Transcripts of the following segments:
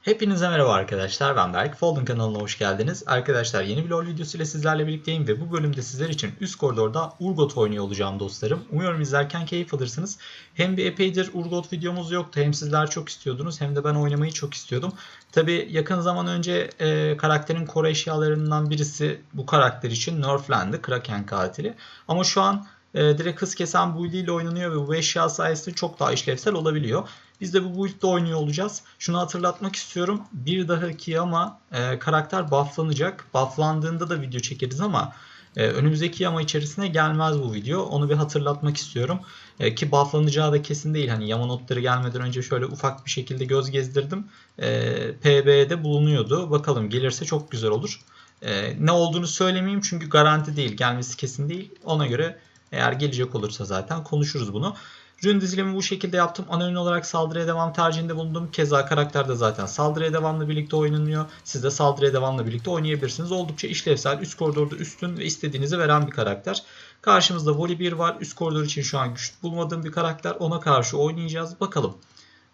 Hepinize merhaba arkadaşlar ben Berk. Folding kanalına hoş geldiniz. Arkadaşlar yeni bir LoL videosu ile sizlerle birlikteyim ve bu bölümde sizler için üst koridorda Urgot oynuyor olacağım dostlarım. Umuyorum izlerken keyif alırsınız. Hem bir epeydir Urgot videomuz yoktu hem sizler çok istiyordunuz hem de ben oynamayı çok istiyordum. Tabi yakın zaman önce e, karakterin core eşyalarından birisi bu karakter için nerflendi. Kraken katili. Ama şu an e, direkt hız kesen build ile oynanıyor ve bu eşya sayesinde çok daha işlevsel olabiliyor. Biz de bu build'de oynuyor olacağız. Şunu hatırlatmak istiyorum. Bir dahaki ama e, karakter bufflanacak. Bufflandığında da video çekeriz ama e, önümüzdeki yama içerisine gelmez bu video. Onu bir hatırlatmak istiyorum. E, ki bufflanacağı da kesin değil. Hani yama notları gelmeden önce şöyle ufak bir şekilde göz gezdirdim. E, PB'de bulunuyordu. Bakalım gelirse çok güzel olur. E, ne olduğunu söylemeyeyim çünkü garanti değil. Gelmesi kesin değil. Ona göre eğer gelecek olursa zaten konuşuruz bunu. Rün dizilimi bu şekilde yaptım. Anonim olarak saldırıya devam tercihinde bulundum. Keza karakter de zaten saldırıya devamlı birlikte oynanıyor. Siz de saldırıya devamlı birlikte oynayabilirsiniz. Oldukça işlevsel, üst koridorda üstün ve istediğinizi veren bir karakter. Karşımızda Volibear var. Üst koridor için şu an güç bulmadığım bir karakter. Ona karşı oynayacağız. Bakalım.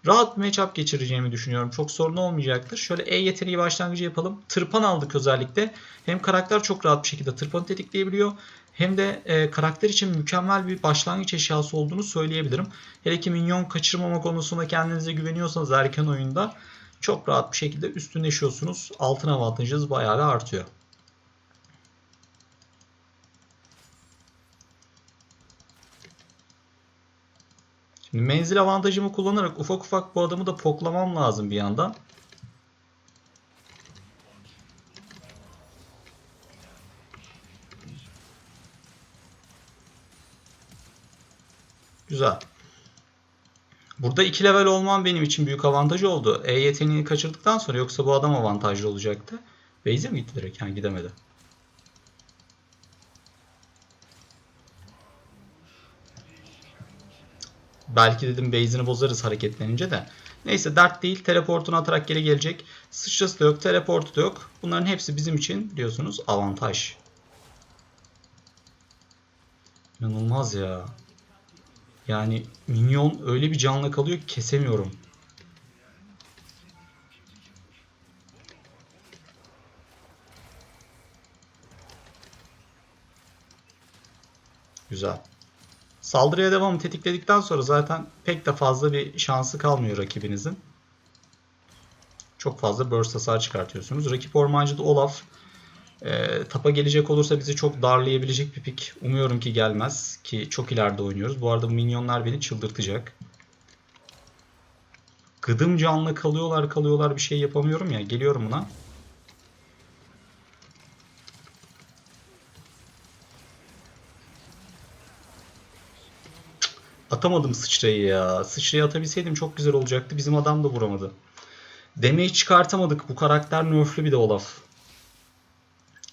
Rahat bir matchup geçireceğimi düşünüyorum. Çok sorun olmayacaktır. Şöyle E yeteneği başlangıcı yapalım. Tırpan aldık özellikle. Hem karakter çok rahat bir şekilde tırpanı tetikleyebiliyor. Hem de e, karakter için mükemmel bir başlangıç eşyası olduğunu söyleyebilirim. Hele ki minyon kaçırmama konusunda kendinize güveniyorsanız erken oyunda çok rahat bir şekilde üstünleşiyorsunuz. Altın avantajınız bayağı bir artıyor. Menzil avantajımı kullanarak ufak ufak bu adamı da poklamam lazım bir yandan. Güzel. Burada 2 level olmam benim için büyük avantaj oldu. E yeteneğini kaçırdıktan sonra yoksa bu adam avantajlı olacaktı. Base'e mi gitti direkt? Yani gidemedi. Belki dedim base'ini bozarız hareketlenince de. Neyse dert değil. Teleportunu atarak geri gelecek. Sıçrası da yok. Teleportu da yok. Bunların hepsi bizim için biliyorsunuz avantaj. İnanılmaz ya. Yani minyon öyle bir canlı kalıyor ki kesemiyorum. Güzel. Saldırıya devam tetikledikten sonra zaten pek de fazla bir şansı kalmıyor rakibinizin. Çok fazla burst hasar çıkartıyorsunuz. Rakip ormancı da Olaf. E, tapa gelecek olursa bizi çok darlayabilecek bir pik. Umuyorum ki gelmez. Ki çok ileride oynuyoruz. Bu arada minyonlar beni çıldırtacak. Gıdım canlı kalıyorlar kalıyorlar bir şey yapamıyorum ya. Geliyorum buna. Atamadım sıçrayı ya. Sıçrayı atabilseydim çok güzel olacaktı. Bizim adam da vuramadı. Demeyi çıkartamadık. Bu karakter nerflü bir de Olaf.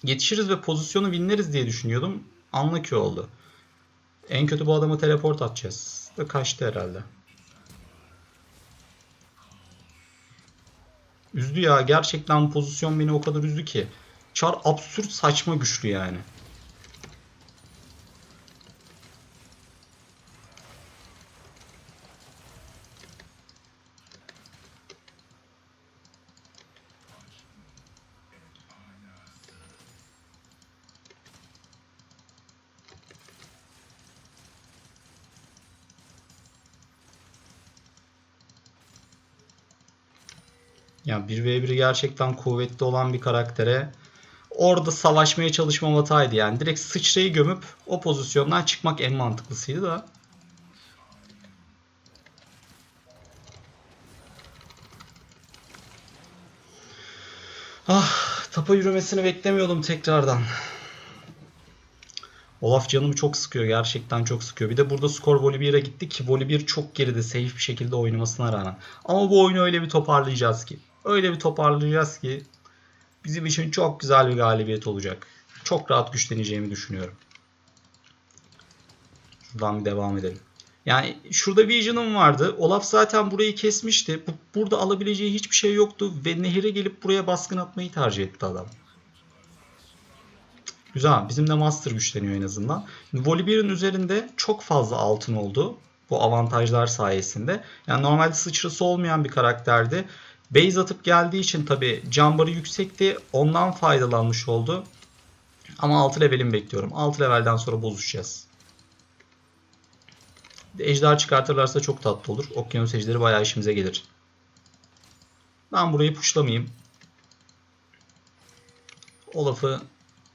Yetişiriz ve pozisyonu winleriz diye düşünüyordum. Unlucky oldu. En kötü bu adama teleport atacağız. Da kaçtı herhalde. Üzdü ya. Gerçekten pozisyon beni o kadar üzdü ki. Char absürt saçma güçlü yani. Yani 1v1 gerçekten kuvvetli olan bir karaktere orada savaşmaya çalışmam hataydı yani. Direkt sıçrayı gömüp o pozisyondan çıkmak en mantıklısıydı da. Ah, tapa yürümesini beklemiyordum tekrardan. Olaf canımı çok sıkıyor. Gerçekten çok sıkıyor. Bir de burada skor voley 1'e gitti ki voley 1 çok geride safe bir şekilde oynamasına rağmen. Ama bu oyunu öyle bir toparlayacağız ki. Öyle bir toparlayacağız ki bizim için çok güzel bir galibiyet olacak. Çok rahat güçleneceğimi düşünüyorum. Şuradan bir devam edelim. Yani şurada Vision'ım vardı. Olaf zaten burayı kesmişti. Bu, burada alabileceği hiçbir şey yoktu. Ve nehire gelip buraya baskın atmayı tercih etti adam. Güzel. Bizim de Master güçleniyor en azından. Volibear'ın üzerinde çok fazla altın oldu. Bu avantajlar sayesinde. Yani normalde sıçrası olmayan bir karakterdi. Base atıp geldiği için tabi cambarı yüksekti. Ondan faydalanmış oldu. Ama 6 level'imi bekliyorum. 6 level'den sonra bozuşacağız. Ejder çıkartırlarsa çok tatlı olur. Okyanus ejderi bayağı işimize gelir. Ben burayı puşlamayayım. Olaf'ı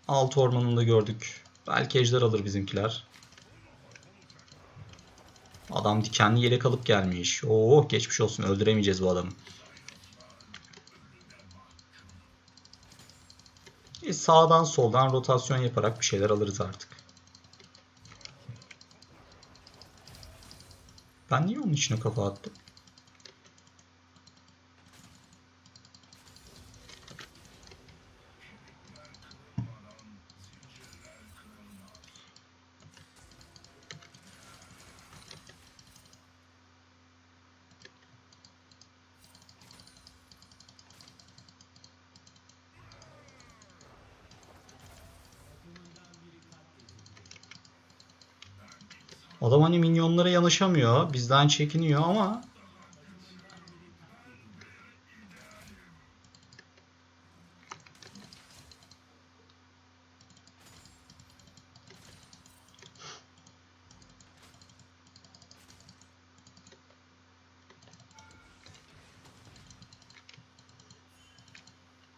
alt ormanında gördük. Belki ejder alır bizimkiler. Adam dikenli yelek alıp gelmiş. Oo geçmiş olsun öldüremeyeceğiz bu adamı. E, sağdan soldan rotasyon yaparak bir şeyler alırız artık. Ben niye onun içine kafa attım? Adam hani minyonlara yanaşamıyor. Bizden çekiniyor ama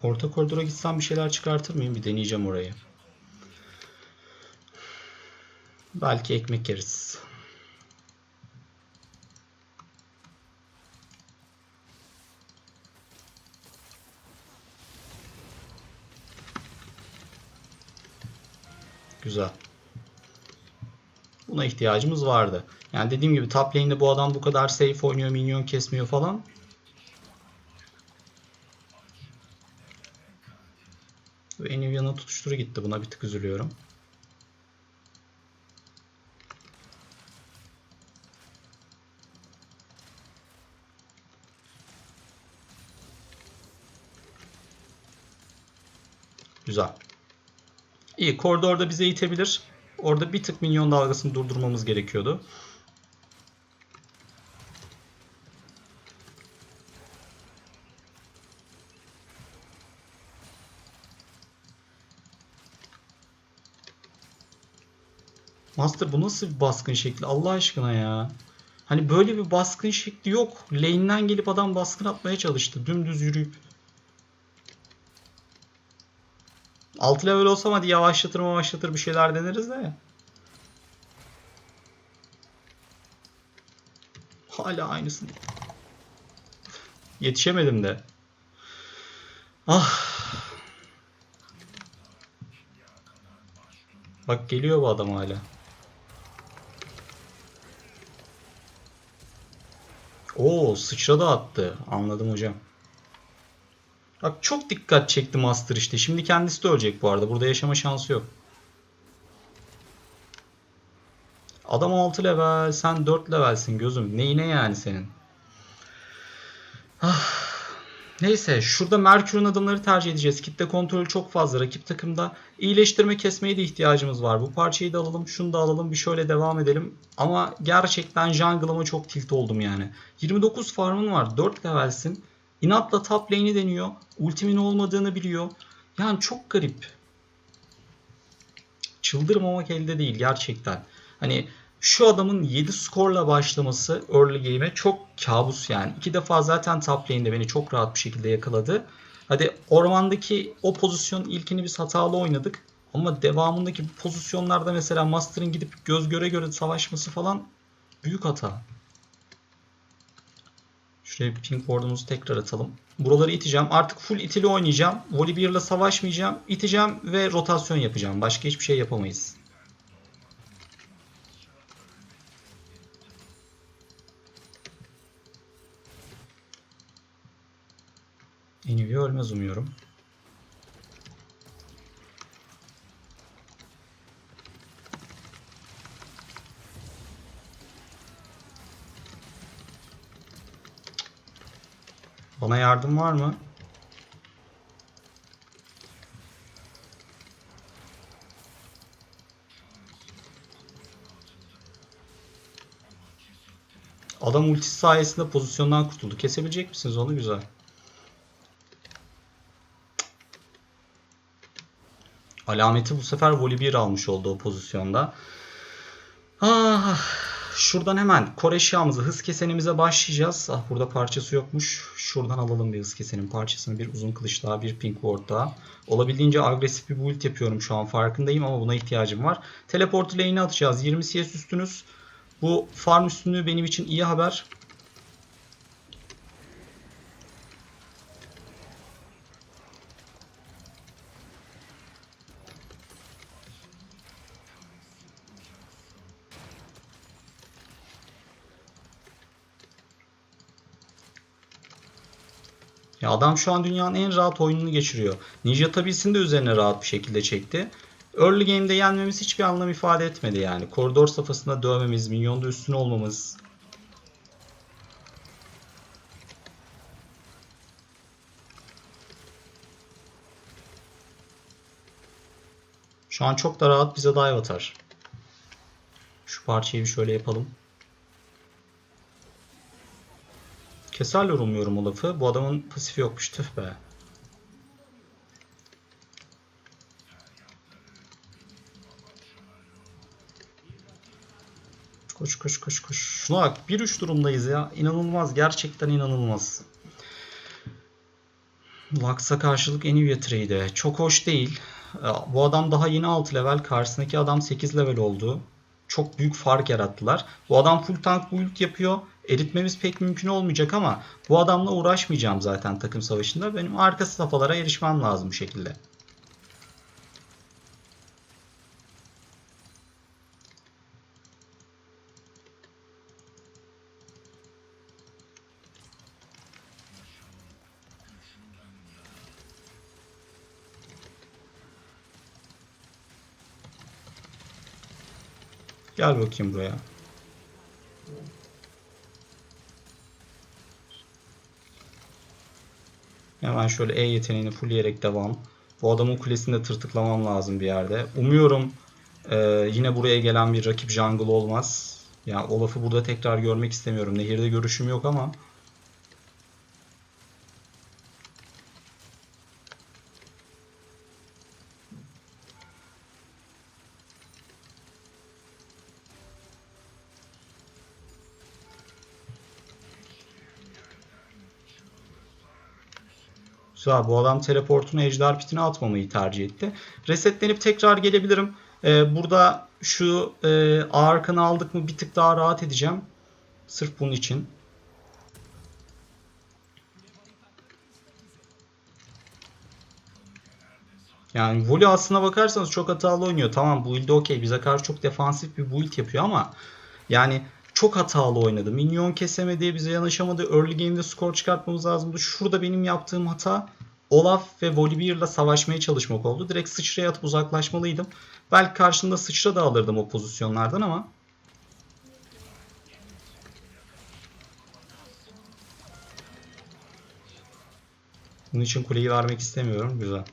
Orta koridora gitsem bir şeyler çıkartır mıyım? Bir deneyeceğim orayı. Belki ekmek yeriz. Güzel. Buna ihtiyacımız vardı. Yani dediğim gibi top lane'de bu adam bu kadar safe oynuyor, minyon kesmiyor falan. Ve Enivia'nın tutuşturu gitti. Buna bir tık üzülüyorum. Güzel. İyi. Koridorda bize itebilir. Orada bir tık minyon dalgasını durdurmamız gerekiyordu. Master bu nasıl bir baskın şekli Allah aşkına ya. Hani böyle bir baskın şekli yok. Lane'den gelip adam baskın atmaya çalıştı. Dümdüz yürüyüp. 6 level olsam hadi yavaşlatır yavaşlatır bir şeyler deneriz de. Hala aynısını. Yetişemedim de. Ah. Bak geliyor bu adam hala. Oo sıçradı attı. Anladım hocam. Bak çok dikkat çekti Master işte. Şimdi kendisi de ölecek bu arada. Burada yaşama şansı yok. Adam 6 level. Sen 4 levelsin gözüm. Neyine yani senin? Ah. Neyse şurada Merkür'ün adımları tercih edeceğiz. Kitle kontrolü çok fazla rakip takımda. İyileştirme kesmeye de ihtiyacımız var. Bu parçayı da alalım, şunu da alalım, bir şöyle devam edelim. Ama gerçekten jungle'ıma çok tilt oldum yani. 29 farmın var, 4 levelsin. İnatla top lane'i deniyor. Ultimin olmadığını biliyor. Yani çok garip. Çıldırmamak elde değil gerçekten. Hani şu adamın 7 skorla başlaması early game'e çok kabus yani. İki defa zaten top lane'de beni çok rahat bir şekilde yakaladı. Hadi ormandaki o pozisyon ilkini biz hatalı oynadık. Ama devamındaki pozisyonlarda mesela Master'ın gidip göz göre göre savaşması falan büyük hata. Şuraya bir ping board'umuzu tekrar atalım. Buraları iteceğim. Artık full itili oynayacağım. Volibear'la savaşmayacağım. İteceğim ve rotasyon yapacağım. Başka hiçbir şey yapamayız. Enivy ölmez umuyorum. Bana yardım var mı? Adam ultisi sayesinde pozisyondan kurtuldu. Kesebilecek misiniz onu? Güzel. Alameti bu sefer voli 1 almış oldu o pozisyonda. Ah. ah şuradan hemen kor eşyamızı hız kesenimize başlayacağız. Ah burada parçası yokmuş. Şuradan alalım bir hız kesenin parçasını. Bir uzun kılıç daha, bir pink ward daha. Olabildiğince agresif bir build yapıyorum şu an farkındayım ama buna ihtiyacım var. Teleport lane'e atacağız. 20 CS üstünüz. Bu farm üstünlüğü benim için iyi haber. Adam şu an dünyanın en rahat oyununu geçiriyor. Ninja Tabi'sini de üzerine rahat bir şekilde çekti. Early game'de yenmemiz hiçbir anlam ifade etmedi yani. Koridor safhasında dövmemiz, minyonda üstün olmamız. Şu an çok da rahat bize dive atar. Şu parçayı bir şöyle yapalım. Keserler umuyorum o lafı. Bu adamın pasifi yokmuş tüh be. Koş koş koş koş. Şuna bak 1-3 durumdayız ya. İnanılmaz. Gerçekten inanılmaz. Lux'a karşılık Anivia trade'e. Çok hoş değil. Bu adam daha yeni 6 level. Karşısındaki adam 8 level oldu. Çok büyük fark yarattılar. Bu adam full tank build yapıyor. Eritmemiz pek mümkün olmayacak ama bu adamla uğraşmayacağım zaten takım savaşında. Benim arka safhalara erişmem lazım bu şekilde. Gel bakayım buraya. Hemen şöyle E yeteneğini fullleyerek devam. Bu adamın kulesini de tırtıklamam lazım bir yerde. Umuyorum e, yine buraya gelen bir rakip jungle olmaz. Yani Olaf'ı burada tekrar görmek istemiyorum. Nehirde görüşüm yok ama. Güzel bu adam teleportunu ejder pitine atmamayı tercih etti. Resetlenip tekrar gelebilirim. Ee, burada şu e, arkanı aldık mı bir tık daha rahat edeceğim. Sırf bunun için. Yani Voli aslına bakarsanız çok hatalı oynuyor. Tamam bu build okey. Bize karşı çok defansif bir build yapıyor ama yani çok hatalı oynadı. Minyon kesemedi, bize yanaşamadı. Early game'de skor çıkartmamız lazımdı. Şurada benim yaptığım hata Olaf ve Volibear'la savaşmaya çalışmak oldu. Direkt sıçraya atıp uzaklaşmalıydım. Belki karşında sıçra da alırdım o pozisyonlardan ama Bunun için kuleyi vermek istemiyorum. Güzel.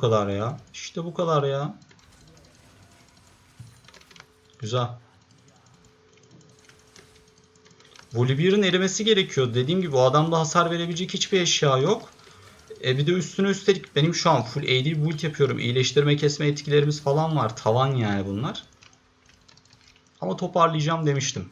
Kadar ya. İşte bu kadar ya. Güzel. Volibear'ın erimesi gerekiyor. Dediğim gibi o adamda hasar verebilecek hiçbir eşya yok. E bir de üstüne üstelik benim şu an full AD build yapıyorum. İyileştirme kesme etkilerimiz falan var. Tavan yani bunlar. Ama toparlayacağım demiştim.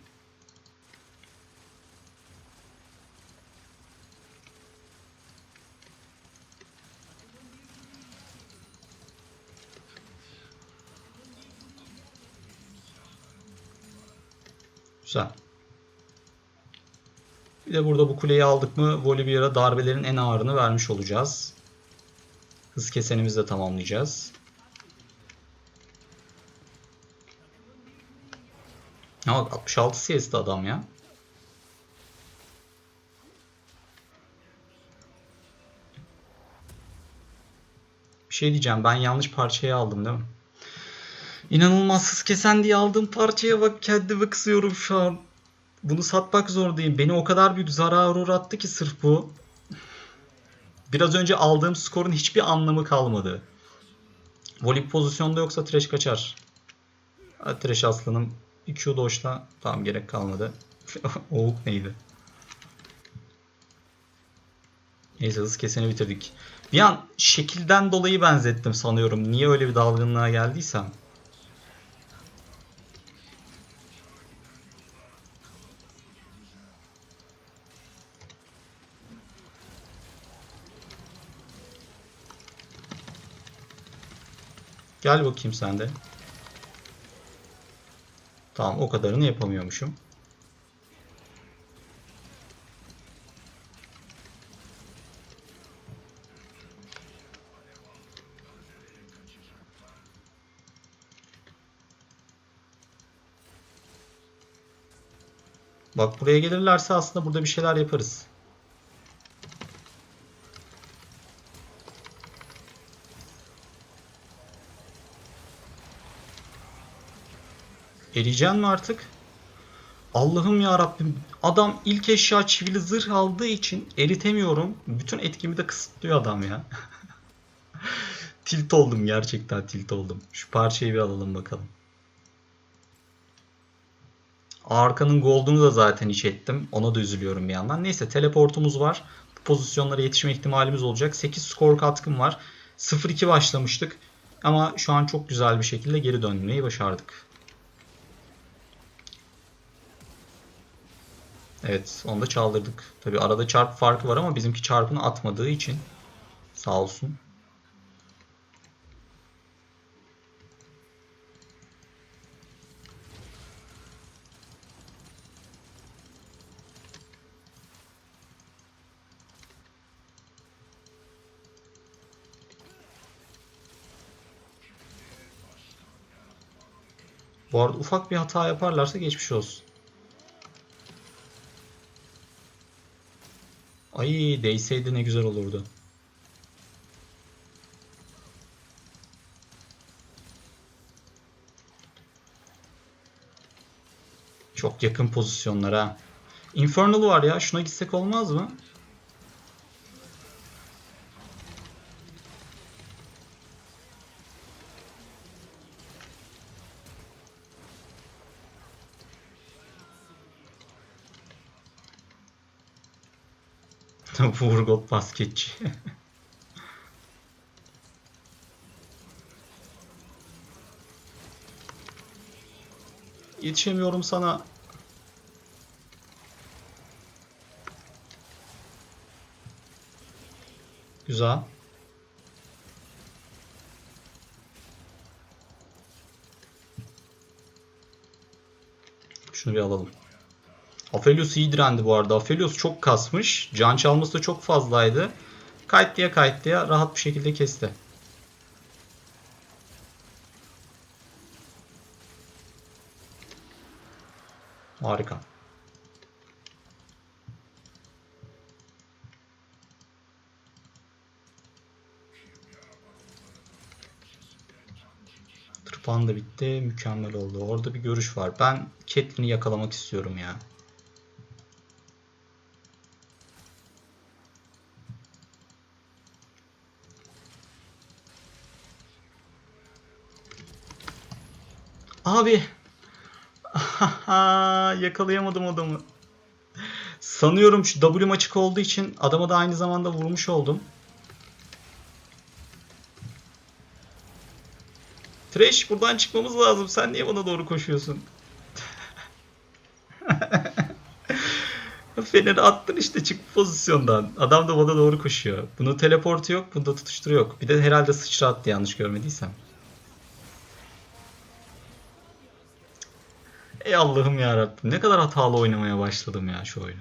Güzel. Bir de burada bu kuleyi aldık mı Volibear'a darbelerin en ağırını vermiş olacağız. Hız kesenimizi de tamamlayacağız. Ya 66 CS'de adam ya. Bir şey diyeceğim. Ben yanlış parçayı aldım değil mi? İnanılmaz hız kesen diye aldığım parçaya bak kendimi kısıyorum şu an. Bunu satmak zorundayım. Beni o kadar büyük zarara uğrattı ki sırf bu. Biraz önce aldığım skorun hiçbir anlamı kalmadı. Volip pozisyonda yoksa Thresh kaçar. Ha, Thresh aslanım 2 doşla tamam gerek kalmadı. o hook neydi? Neyse hız keseni bitirdik. Bir an şekilden dolayı benzettim sanıyorum. Niye öyle bir dalgınlığa geldiysem. Gel bakayım sen de. Tamam o kadarını yapamıyormuşum. Bak buraya gelirlerse aslında burada bir şeyler yaparız. Eriyeceksin mi artık? Allah'ım ya Rabbim. Adam ilk eşya çivili zırh aldığı için eritemiyorum. Bütün etkimi de kısıtlıyor adam ya. tilt oldum gerçekten tilt oldum. Şu parçayı bir alalım bakalım. Arkanın gold'unu da zaten hiç ettim. Ona da üzülüyorum bir yandan. Neyse teleportumuz var. Bu pozisyonlara yetişme ihtimalimiz olacak. 8 skor katkım var. 0-2 başlamıştık. Ama şu an çok güzel bir şekilde geri dönmeyi başardık. Evet onu da çaldırdık. Tabi arada çarp farkı var ama bizimki çarpını atmadığı için sağ olsun. Bu arada ufak bir hata yaparlarsa geçmiş olsun. Ay değseydi ne güzel olurdu. Çok yakın pozisyonlara. Infernal var ya. Şuna gitsek olmaz mı? Vurgot basketçi. Yetişemiyorum sana. Güzel. Şunu bir alalım. Aphelios iyi direndi bu arada. Aphelios çok kasmış. Can çalması da çok fazlaydı. Kayıt diye kayıt diye rahat bir şekilde kesti. Harika. Tırpan da bitti. Mükemmel oldu. Orada bir görüş var. Ben Catelyn'i yakalamak istiyorum ya. Abi. Yakalayamadım adamı. Sanıyorum şu W'm açık olduğu için adama da aynı zamanda vurmuş oldum. Trash buradan çıkmamız lazım. Sen niye bana doğru koşuyorsun? Fener'i attın işte çık pozisyondan. Adam da bana doğru koşuyor. Bunun teleportu yok, bunda tutuşturu yok. Bir de herhalde sıçra attı yanlış görmediysem. Ey Allah'ım ya Rabbim ne kadar hatalı oynamaya başladım ya şu oyunu.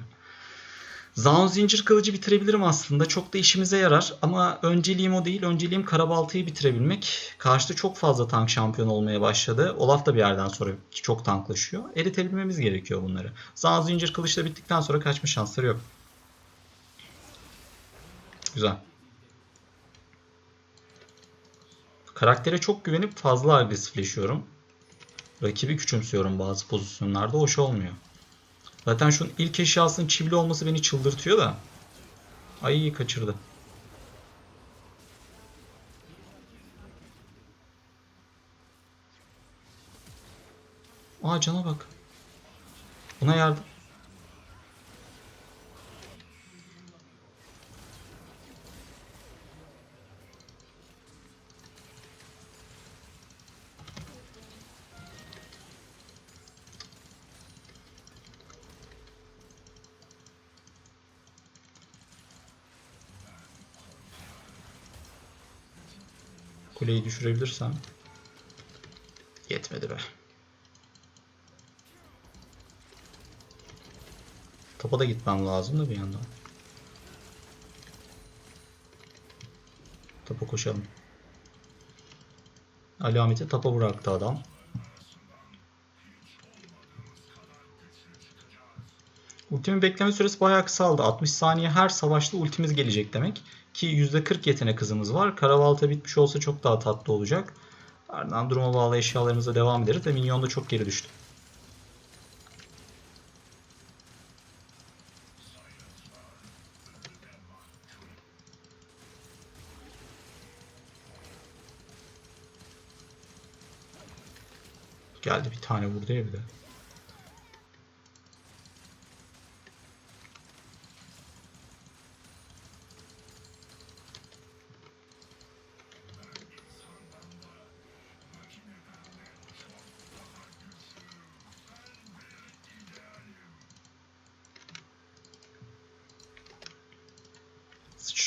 Zaun zincir kılıcı bitirebilirim aslında. Çok da işimize yarar ama önceliğim o değil. Önceliğim karabaltayı bitirebilmek. Karşıda çok fazla tank şampiyon olmaya başladı. Olaf da bir yerden sonra çok tanklaşıyor. Eritebilmemiz gerekiyor bunları. Zaun zincir kılıç da bittikten sonra kaçma şansları yok. Güzel. Karaktere çok güvenip fazla agresifleşiyorum. Rakibi küçümsüyorum bazı pozisyonlarda. Hoş olmuyor. Zaten şunun ilk eşyasının çivili olması beni çıldırtıyor da. Ay kaçırdı. Aa cana bak. Buna yardım. Kuleyi düşürebilirsem. Yetmedi be. Topa da gitmem lazım da bir yandan. Topa koşalım. Alameti tapa bıraktı adam. Ultimin bekleme süresi bayağı kısaldı. 60 saniye her savaşta ultimiz gelecek demek. Ki %40 yetenek hızımız var. Karabalta bitmiş olsa çok daha tatlı olacak. Ardından duruma bağlı eşyalarımıza devam ederiz ve minyon da çok geri düştü. Geldi bir tane vurdu ya bir de.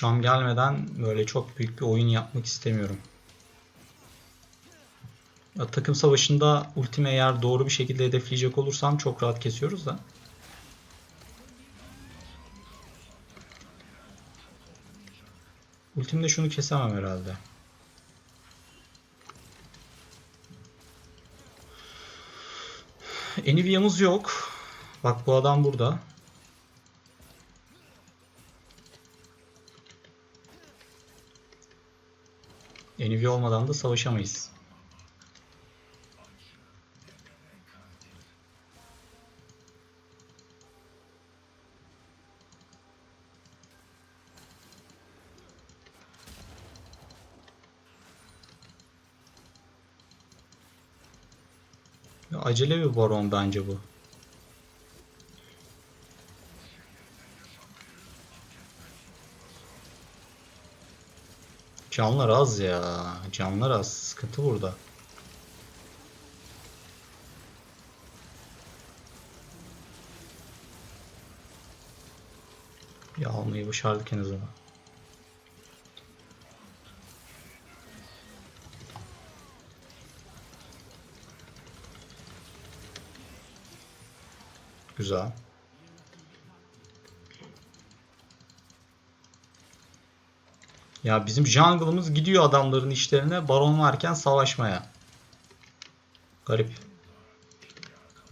Sıçram gelmeden böyle çok büyük bir oyun yapmak istemiyorum. Ya, takım savaşında ultimi eğer doğru bir şekilde hedefleyecek olursam çok rahat kesiyoruz da. Ultimde şunu kesemem herhalde. Enivia'mız yok. Bak bu adam burada. Enivia olmadan da savaşamayız. Acele bir baron bence bu. Canlar az ya. Canlar az. Sıkıntı burada. Ya almayı başardık en azından. Güzel. Ya bizim jungle'ımız gidiyor adamların işlerine baron varken savaşmaya. Garip.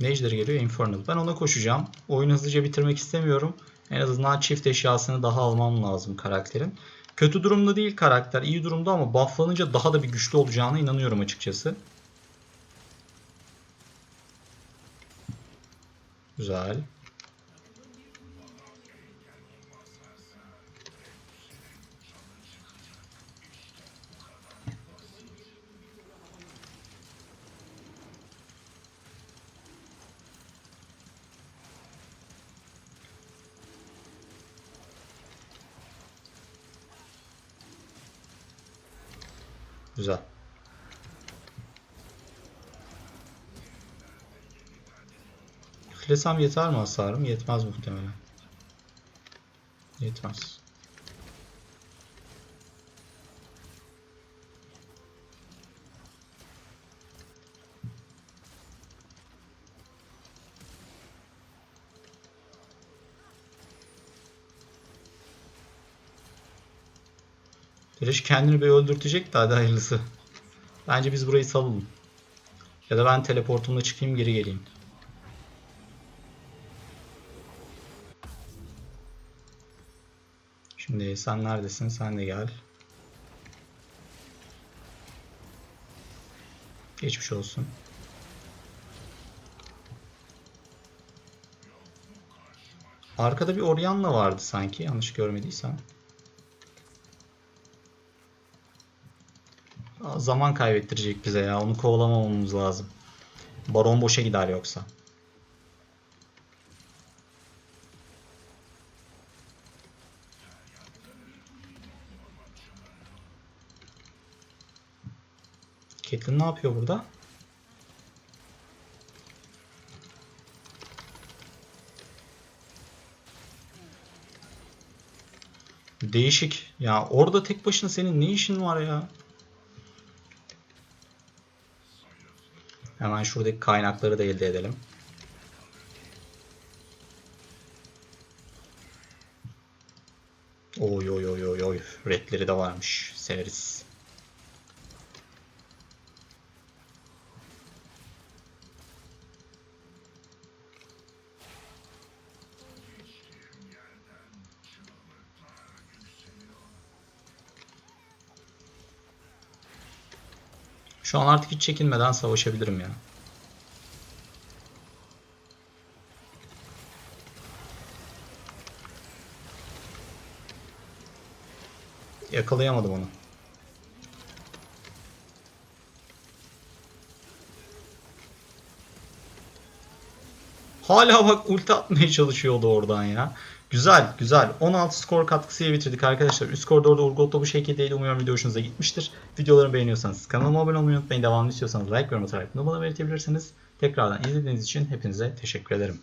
Mage'leri geliyor Infernal. Ben ona koşacağım. Oyunu hızlıca bitirmek istemiyorum. En azından çift eşyasını daha almam lazım karakterin. Kötü durumda değil karakter. iyi durumda ama bufflanınca daha da bir güçlü olacağına inanıyorum açıkçası. Güzel. Güzel. Üflesem yeter mi hasarım? Yetmez muhtemelen. Yetmez. Güneş kendini bir öldürtecek de hadi hayırlısı. Bence biz burayı salalım. Ya da ben teleportumla çıkayım geri geleyim. Şimdi sen neredesin? Sen de gel. Geçmiş olsun. Arkada bir Orion'la vardı sanki yanlış görmediysem. Zaman kaybettirecek bize ya. Onu kovalamamamız lazım. Baron boşa gider yoksa. Caitlyn ne yapıyor burada? Değişik. Ya orada tek başına senin ne işin var ya? Hemen şuradaki kaynakları da elde edelim. Oy oy oy oy oy. Redleri de varmış. Severiz. Şu an artık hiç çekinmeden savaşabilirim ya. Yakalayamadım onu. Hala bak ulti atmaya çalışıyordu oradan ya. Güzel güzel. 16 skor katkısıyla bitirdik arkadaşlar. Üst koridorda Urgot'ta bu şekildeydi. Umuyorum video hoşunuza gitmiştir. Videolarımı beğeniyorsanız kanalıma abone olmayı unutmayın. Devamlı istiyorsanız like, yorum atarak bunu bana belirtebilirsiniz. Tekrardan izlediğiniz için hepinize teşekkür ederim.